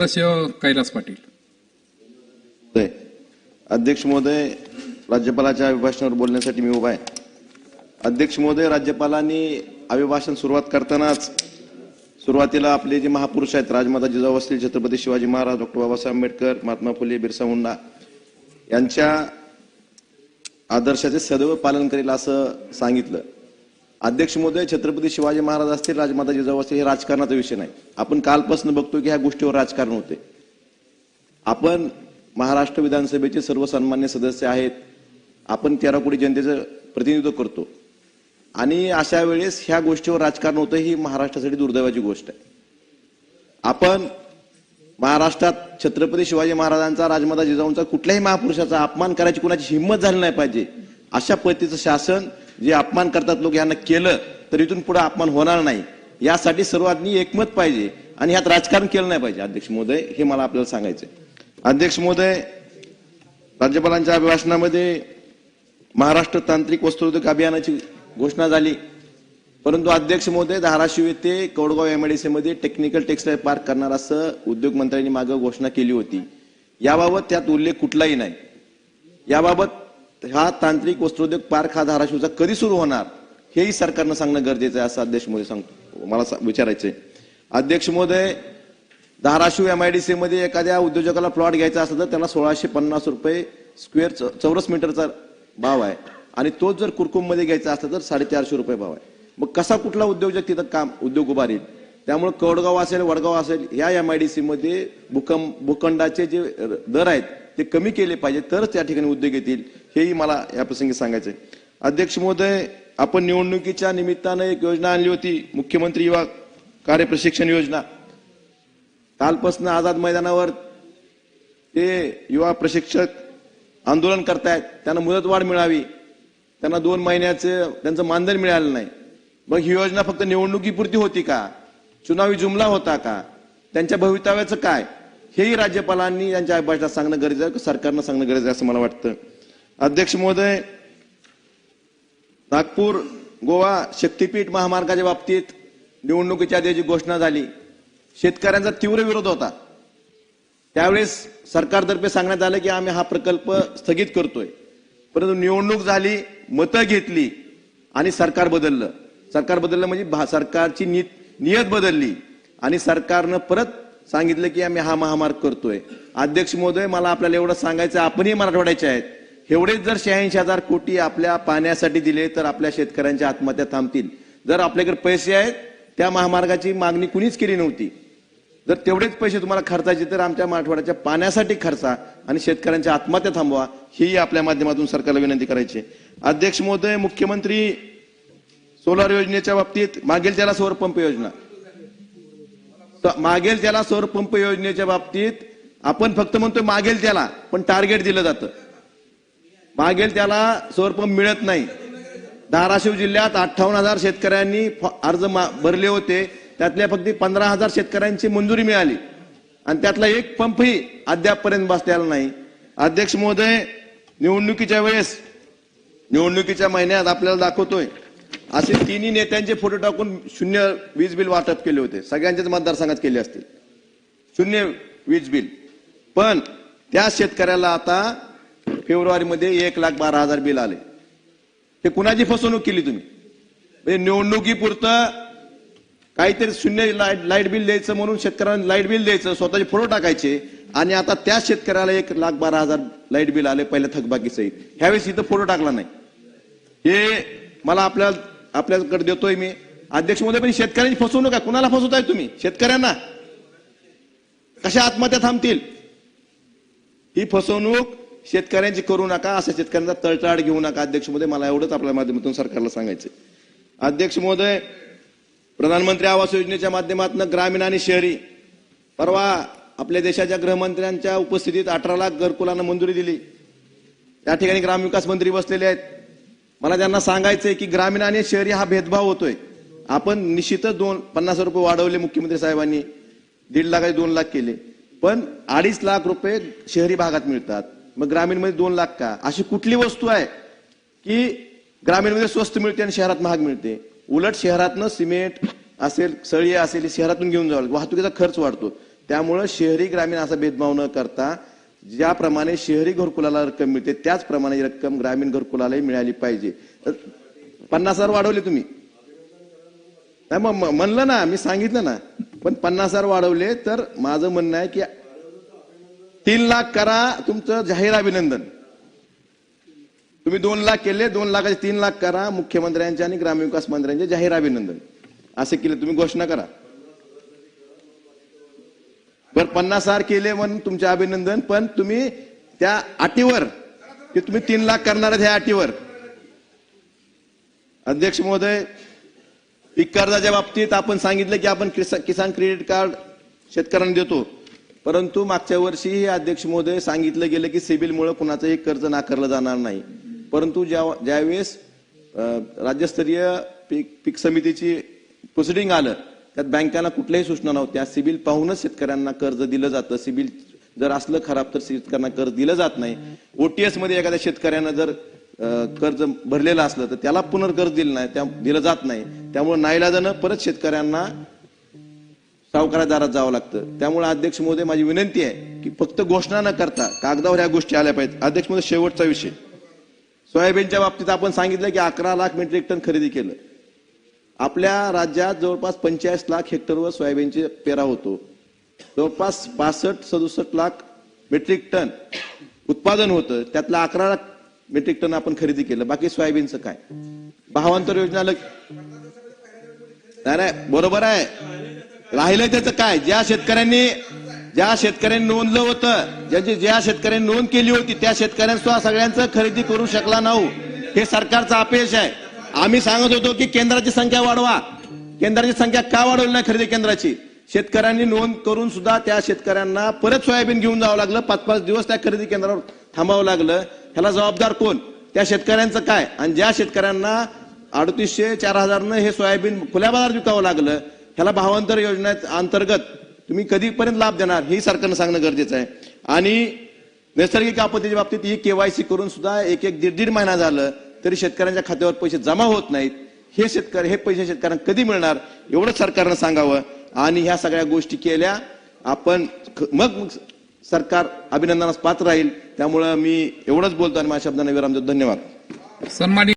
कैलास पाटील। अध्यक्ष महोदय राज्यपालाच्या अभिभाषणावर बोलण्यासाठी मी उभा आहे. अध्यक्ष महोदय राज्यपालांनी अभिभाषण सुरुवात करतानाच सुरुवातीला आपले जे महापुरुष आहेत राजमाता जिजाऊ असतील छत्रपती शिवाजी महाराज डॉक्टर बाबासाहेब आंबेडकर महात्मा फुले बिरसा मुंडा यांच्या आदर्शाचे सदैव पालन करेल असं सांगितलं. अध्यक्ष महोदय छत्रपती शिवाजी महाराज असतील राजमाता जिजाऊ असतील हे राजकारणाचा विषय नाही. आपण कालपासून बघतो की ह्या गोष्टीवर राजकारण होते. आपण महाराष्ट्र विधानसभेचे सर्व सन्मान्य सदस्य आहेत. आपण तेरा कोटी जनतेचं प्रतिनिधित्व करतो. आणि अशा वेळेस ह्या गोष्टीवर राजकारण होतं ही महाराष्ट्रासाठी दुर्दैवाची गोष्ट आहे. आपण महाराष्ट्रात छत्रपती शिवाजी महाराजांचा राजमाता जिजाऊंचा कुठल्याही महापुरुषाचा अपमान करायची कुणाची हिंमत झाली नाही पाहिजे. अशा पद्धतीचं शासन जे अपमान करतात लोक यांना केलं तर इथून पुढे अपमान होणार नाही. यासाठी सर्वांनी एकमत पाहिजे आणि ह्यात राजकारण केलं नाही पाहिजे. अध्यक्ष महोदय हे मला आपल्याला सांगायचं अध्यक्ष महोदय राज्यपालांच्या अभिभाषणामध्ये महाराष्ट्र तांत्रिक वस्त्रोद्योग अभियानाची घोषणा झाली. परंतु अध्यक्ष महोदय धाराशिव येथे कौडगाव एमआयडीसी मध्ये टेक्निकल टेक्सटाईल पार्क करणार असं उद्योग मंत्र्यांनी मागे घोषणा केली होती. याबाबत त्यात उल्लेख कुठलाही नाही. याबाबत हा तांत्रिक वस्त्रोद्योग पार्क हा धाराशिवचा कधी सुरू होणार हेही सरकारनं सांगणं गरजेचं आहे असं अध्यक्ष मोदी सांगतो. मला विचारायचंय. अध्यक्ष महोदय धाराशिव एम आय डी मध्ये एखाद्या उद्योजकाला प्लॉट घ्यायचा असेल तर त्याला सोळाशे पन्नास रुपये स्क्वेअर च- चौरस मीटरचा भाव आहे. आणि तोच जर कुरकुममध्ये घ्यायचा असेल तर साडेचारशे रुपये भाव आहे. मग कसा कुठला उद्योजक तिथं काम उद्योग उभारील त्यामुळे कौडगाव असेल वडगाव असेल या एम आय डी मध्ये भूकंप भूखंडाचे जे दर आहेत ते कमी केले पाहिजे तरच त्या ठिकाणी उद्योग येतील हेही मला या प्रसंगी सांगायचंय. अध्यक्ष महोदय आपण निवडणुकीच्या निमित्तानं एक योजना आणली होती मुख्यमंत्री युवा कार्य प्रशिक्षण योजना. कालपासून आझाद मैदानावर ते युवा प्रशिक्षक आंदोलन करतायत त्यांना मुदतवाढ मिळावी त्यांना दोन महिन्याचं त्यांचं मानधन मिळालं नाही. मग ही योजना फक्त निवडणुकीपुरती होती का? चुनावी जुमला होता का? त्यांच्या भवितव्याचं काय? हेही राज्यपालांनी यांच्या अभिभाषणात सांगणं गरजेचं आहे सरकारनं सांगणं गरजेचं आहे असं मला वाटतं. अध्यक्ष महोदय नागपूर गोवा शक्तीपीठ महामार्गाच्या बाबतीत निवडणुकीच्या आधी जी घोषणा झाली शेतकऱ्यांचा तीव्र विरोध होता. त्यावेळेस सरकारतर्फे सांगण्यात आलं की आम्ही हा प्रकल्प स्थगित करतोय. परंतु निवडणूक झाली मतं घेतली आणि सरकार बदललं. सरकार बदललं म्हणजे भा- सरकारची नीत नियत बदलली आणि सरकारनं परत सांगितलं की आम्ही हा महामार्ग करतोय. अध्यक्ष महोदय मला आपल्याला एवढं सांगायचं आपणही मराठवाड्याचे आहेत. एवढेच जर शहाऐंशी हजार कोटी आपल्या पाण्यासाठी दिले तर आपल्या शेतकऱ्यांच्या आत्महत्या थांबतील. जर आपल्याकडे पैसे आहेत त्या महामार्गाची मागणी कुणीच केली नव्हती. जर तेवढेच पैसे तुम्हाला खर्चायचे तर आमच्या मराठवाड्याच्या पाण्यासाठी खर्चा आणि शेतकऱ्यांच्या आत्महत्या थांबवा ही आपल्या माध्यमातून सरकारला विनंती करायची आहे. अध्यक्ष महोदय मुख्यमंत्री सोलार योजनेच्या बाबतीत मागेल त्याला सौर पंप योजना. मागेल त्याला सौर पंप योजनेच्या बाबतीत आपण फक्त म्हणतो मागेल त्याला पण टार्गेट दिलं जातं. मागेल त्याला सौर पंप मिळत नाही. धाराशिव जिल्ह्यात अठ्ठावन्न हजार शेतकऱ्यांनी फ- अर्ज मा- भरले होते. त्यातल्या फक्त पंधरा हजार शेतकऱ्यांची मंजुरी मिळाली. आणि त्यातला एक पंपही अद्यापपर्यंत बसलेला नाही. अध्यक्ष महोदय निवडणुकीच्या वेळेस निवडणुकीच्या महिन्यात आपल्याला दाखवतोय. असे तिन्ही नेत्यांचे फोटो टाकून शून्य वीज बिल वाटप केले होते. सगळ्यांच्याच मतदारसंघात केले असतील. शून्य वीज बिल. पण त्या शेतकऱ्याला आता फेब्रुवारीमध्ये एक लाख बारा हजार बिल आले. हे कुणाची फसवणूक केली तुम्ही? म्हणजे निवडणुकीपुरतं काहीतरी शून्य लाइट लाइट बिल द्यायचं म्हणून शेतकऱ्यांना लाइट बिल द्यायचं स्वतःचे फोटो टाकायचे आणि आता त्या शेतकऱ्याला एक लाख बारा हजार लाइट बिल आले पहिल्या थकबाकीचं ह्यावेळेस इथं फोटो टाकला नाही. हे मला आपल्या आपल्याकडे देतोय मी. अध्यक्षमध्ये पण शेतकऱ्यांची फसवणूक आहे. कुणाला फसवताय तुम्ही? शेतकऱ्यांना. कशा आत्महत्या थांबतील? ही फसवणूक शेतकऱ्यांची करू नका असं शेतकऱ्यांचा तळटाळ घेऊ नका. अध्यक्षमध्ये मला एवढंच आपल्या माध्यमातून सरकारला सांगायचं अध्यक्ष महोदय प्रधानमंत्री आवास योजनेच्या माध्यमातून ग्रामीण आणि शहरी परवा आपल्या देशाच्या गृहमंत्र्यांच्या उपस्थितीत अठरा लाख घरकुलांना मंजुरी दिली. त्या ठिकाणी ग्रामविकास मंत्री बसलेले आहेत. मला त्यांना सांगायचंय की ग्रामीण आणि शहरी हा भेदभाव होतोय. आपण निश्चितच दोन पन्नास रुपये वाढवले मुख्यमंत्री साहेबांनी दीड लाखाचे दोन लाख केले. पण अडीच लाख रुपये शहरी भागात मिळतात. मग ग्रामीणमध्ये दोन लाख का? अशी कुठली वस्तू आहे की ग्रामीणमध्ये स्वस्त मिळते आणि शहरात महाग मिळते? उलट शहरातनं सिमेंट असेल सळी असेल शहरातून घेऊन जावं वाहतुकीचा खर्च वाढतो. त्यामुळं शहरी ग्रामीण असा भेदभाव न करता ज्याप्रमाणे शहरी घरकुलाला रक्कम मिळते त्याचप्रमाणे रक्कम ग्रामीण घरकुलालाही मिळाली पाहिजे. पन्नास हजार वाढवले तुम्ही. नाही मग म्हणलं ना मी सांगितलं ना. पण पन्नास हजार वाढवले तर माझं म्हणणं आहे की तीन लाख करा तुमचं जाहीर अभिनंदन. तुम्ही दोन लाख केले दोन लाखाचे तीन लाख करा मुख्यमंत्र्यांचे आणि ग्रामविकास मंत्र्यांचे जाहीर अभिनंदन. असे केले तुम्ही घोषणा करा. बर पन्नास हजार केले म्हणून तुमचे अभिनंदन पण तुम्ही त्या अटीवर की तुम्ही तीन लाख करणार आहेत ह्या अटीवर. अध्यक्ष महोदय पीक कर्जाच्या बाबतीत आपण सांगितलं की आपण किसान क्रेडिट कार्ड शेतकऱ्यांना देतो. परंतु मागच्या वर्षीही अध्यक्ष महोदय सांगितलं गेलं की सिबिलमुळे कुणाचंही कर्ज नाकारलं जाणार नाही. परंतु ज्या ज्यावेळेस राज्यस्तरीय पीक पीक समितीची प्रोसिडिंग आलं त्यात बँकांना कुठल्याही सूचना नव्हत्या. सिबिल पाहूनच शेतकऱ्यांना कर्ज दिलं जातं. सिबिल जर असलं खराब तर शेतकऱ्यांना कर्ज दिलं जात नाही. ओटीएसमध्ये एखाद्या शेतकऱ्यांना जर कर्ज भरलेलं असलं तर त्याला पुनर्कर्ज दिलं नाही त्या दिलं जात नाही. त्यामुळे नाईलाजानं परत शेतकऱ्यांना सावकारा दारात जावं लागतं. त्यामुळे अध्यक्ष महोदय माझी विनंती आहे की फक्त घोषणा न करता कागदावर ह्या गोष्टी आल्या पाहिजेत. अध्यक्ष महोदय शेवटचा विषय. सोयाबीनच्या बाबतीत आपण सांगितलं की अकरा लाख मेट्रिक टन खरेदी केलं. आपल्या राज्यात जवळपास पंचेचाळीस लाख हेक्टरवर सोयाबीनचे पेरा होतो. जवळपास पासष्ट सदुसष्ट लाख मेट्रिक टन उत्पादन होतं. त्यातलं अकरा लाख मेट्रिक टन आपण खरेदी केलं. बाकी सोयाबीनचं काय? भावांतर योजना नाही बरोबर आहे. राहिलं त्याचं काय? ज्या शेतकऱ्यांनी ज्या शेतकऱ्यांनी नोंदलं होतं ज्यांची ज्या शेतकऱ्यांनी नोंद केली होती त्या शेतकऱ्यांनी सुद्धा सगळ्यांचं खरेदी करू शकला नाही हे सरकारचं अपयश आहे. आम्ही सांगत होतो की केंद्राची संख्या वाढवा. केंद्राची संख्या का वाढवली नाही खरेदी केंद्राची? शेतकऱ्यांनी नोंद करून सुद्धा त्या शेतकऱ्यांना परत सोयाबीन घेऊन जावं लागलं. पाच पाच दिवस त्या खरेदी केंद्रावर थांबावं लागलं. ह्याला जबाबदार कोण? त्या शेतकऱ्यांचं काय? आणि ज्या शेतकऱ्यांना अडतीसशे चार हजारनं हे सोयाबीन खुल्या बाजारात विकावं लागलं ह्याला भावांतर योजने अंतर्गत तुम्ही कधीपर्यंत लाभ देणार हे सरकारनं सांगणं गरजेचं आहे. आणि नैसर्गिक आपत्तीच्या बाबतीत ही केवायसी करून सुद्धा एक एक दीड दीड महिना झालं. तरी शेतकऱ्यांच्या खात्यावर पैसे जमा होत नाहीत. हे शेतकरी हे पैसे शेतकऱ्यांना कधी मिळणार? एवढंच सरकारनं सांगावं. आणि ह्या सगळ्या गोष्टी केल्या आपण मग मग सरकार अभिनंदनास पात्र राहील. त्यामुळं मी एवढंच बोलतो आणि माझ्या शब्दांना विराम देतो. धन्यवाद. सन्मानित